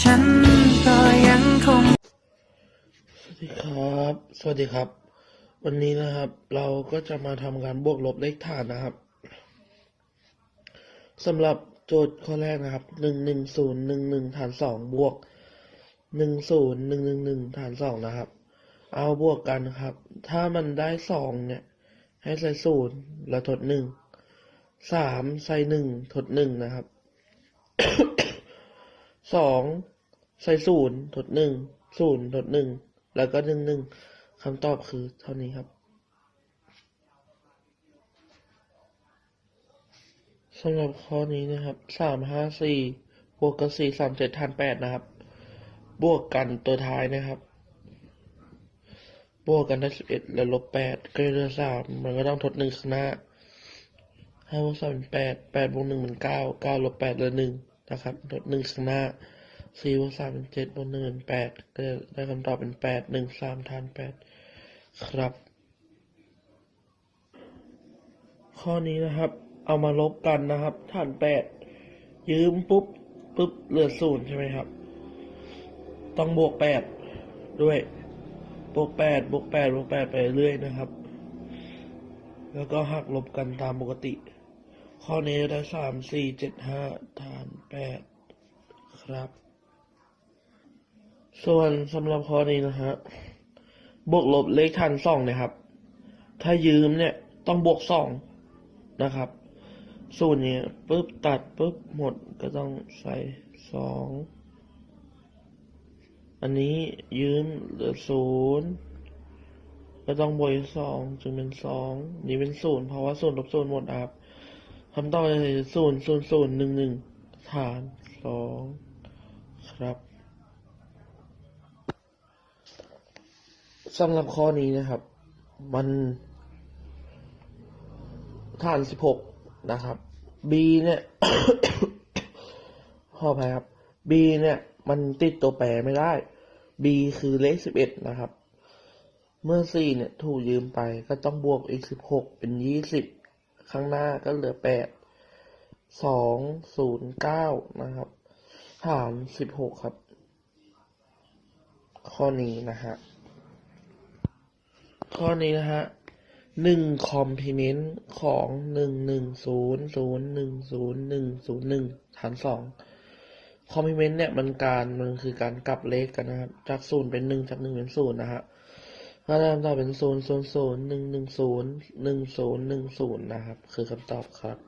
ฉันก็ยังคง สวัสดีครับ สวัสดีครับ วันนี้นะครับ เราก็จะมาทำการบวกลบเลขฐานนะครับสำหรับโจทย์ข้อแรกนะครับหนึ่งหนึ่งศูนย์หนึ่งหนึ่งฐานสองบวกหนึ่งศูนย์หนึ่งหนึ่งหนึ่งฐานสองนะครับ เอาบวกกันครับ ถ้ามันได้สองเนี่ย ให้ใส่ศูนย์แล้วทดหนึ่งสามใส่หนึ่งทดหนึ่งนะครับ สองใส่ศูนย์ทดหนึ่งศูนย์ทดหนึ่งแล้วก็หนึ่งหนึ่งคำตอบคือเท่านี้ครับสำหรับข้อนี้นะครับสามห้าสี่บวกกับสี่สามเจ็ดฐานแปดนะครับ บวกกันตัวท้ายนะครับ บวกกันได้สิบเอ็ดแล้วลบแปดก็เหลือสามมันก็ต้องทดหนึ่งข้างหน้าห้าบวกสามเป็นแปดแปดบวกหนึ่งเป็นเก้าเก้าลบแปดเหลือหนึ่ง นะครับทดหนึ่งข้างหน้าสี่บวกสามเป็นเจ็ดบวกหนึ่งเป็นแปดก็จะได้คำตอบเป็นแปดหนึ่งสามฐานแปดครับ ข้อนี้นะครับ เอามาลบกันนะครับฐานแปดยืมปุ๊บปุ๊บเหลือศูนย์ใช่ไหมครับ ต้องบวกแปดด้วยบวกแปดบวกแปดบวกแปดไปเรื่อยนะครับ แล้วก็หักลบกันตามปกติ ข้อนี้ได้สามสี่เจ็ดห้าฐานแปดครับ ส่วนสำหรับข้อนี้นะฮะบวกลบเลขฐานสองนะครับ ถ้ายืมเนี่ยต้องบวกสองนะครับ สูตรนี้ปุ๊บตัดปุ๊บหมดก็ต้องใส่สองอันนี้ยืมเหลือศูนย์ก็ต้องบวกสองจึงเป็นสองนี่เป็นศูนย์เพราะว่าศูนย์ลบศูนย์หมดครับ คำตอบคือศูนย์ศูนย์ศูนย์หนึ่งหนึ่งฐานสองครับสำหรับข้อนี้นะครับ มันฐานสิบหกนะครับ B เนี่ยขออภัยครับ B เนี่ยมันติดตัวแปรไม่ได้ B คือเลขสิบเอ็ดนะครับ เมื่อ C เนี่ยถูกยืมไปก็ต้องบวกอีกสิบหกเป็นยี่สิบ ข้างหน้าก็เหลือแปดสองศูนย์เก้านะครับฐานสิบหกครับ ข้อนี้นะฮะ ข้อนี้นะฮะหนึ่งคอมพ l เมนต์ของหนึ่งหนึ่งศูนย์ศูนย์หนึ่งศูนย์หนึ่งศูนย์หนึ่งฐานสองคอมพ l เมนต์เนี่ยมันการมันคือการกลับเลขกันนะครับ จากศูนย์เป็นหนึ่งจากหนึ่งเป็นศูนย์นะฮะ ก็ได้คำตอบเป็นศูนย์ศูนย์ศูนย์หนึ่งหนึ่งศูนย์หนึ่งศูนย์หนึ่งศูนย์นะครับ คือคำตอบครับ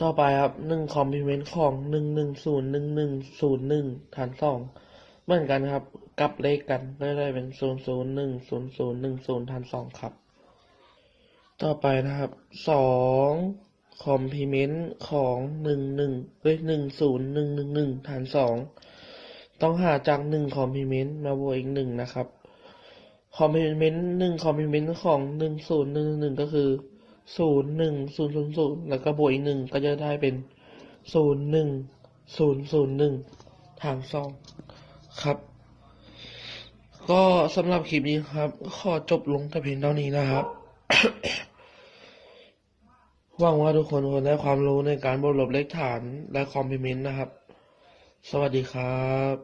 ต่อไปครับหนึ่งคอมพ l เมนต์ของหนึ่งหนึ่งศูนย์หนึ่งหนึ่งศูนย์หนึ่งฐานสองเหมือนกันครับกับเลขกันก็ได้เป็นศูนย์ศูนย์หนึ่งศูนย์ศูนย์หนึ่งศูนย์ฐานสองครับ ต่อไปนะครับสองคอมพ l เมนต์ของหนึ่งหนึ่งเอ้ยหนึ่งศูนย์หนึ่งหนึ่งหนึ่งฐานสอง ต้องหาจากหนึ่งคอมพ l เมนต์มาบวกอีกหนึ่งนะครับคอมพ l เมนต์หนึ่งคอมพ l เมนต์ของหนึ่งศูนย์หนึ่งหนึ่งก็คือศูนย์หนึ่งศูนย์ศูนย์ศูนย์แล้วก็บวกอีกหนึ่งก็จะได้เป็นศูนย์หนึ่งศูนย์ศูนย์หนึ่งฐานสองครับ ก็สำหรับคลิปนี้ครับ ขอจบลงแต่เพียงเท่านี้นะครับหวังว่าทุกคนคงได้ความรู้ในการบวกลบเลขฐานและคอมพ l เมนต์นะครับ สวัสดีครับ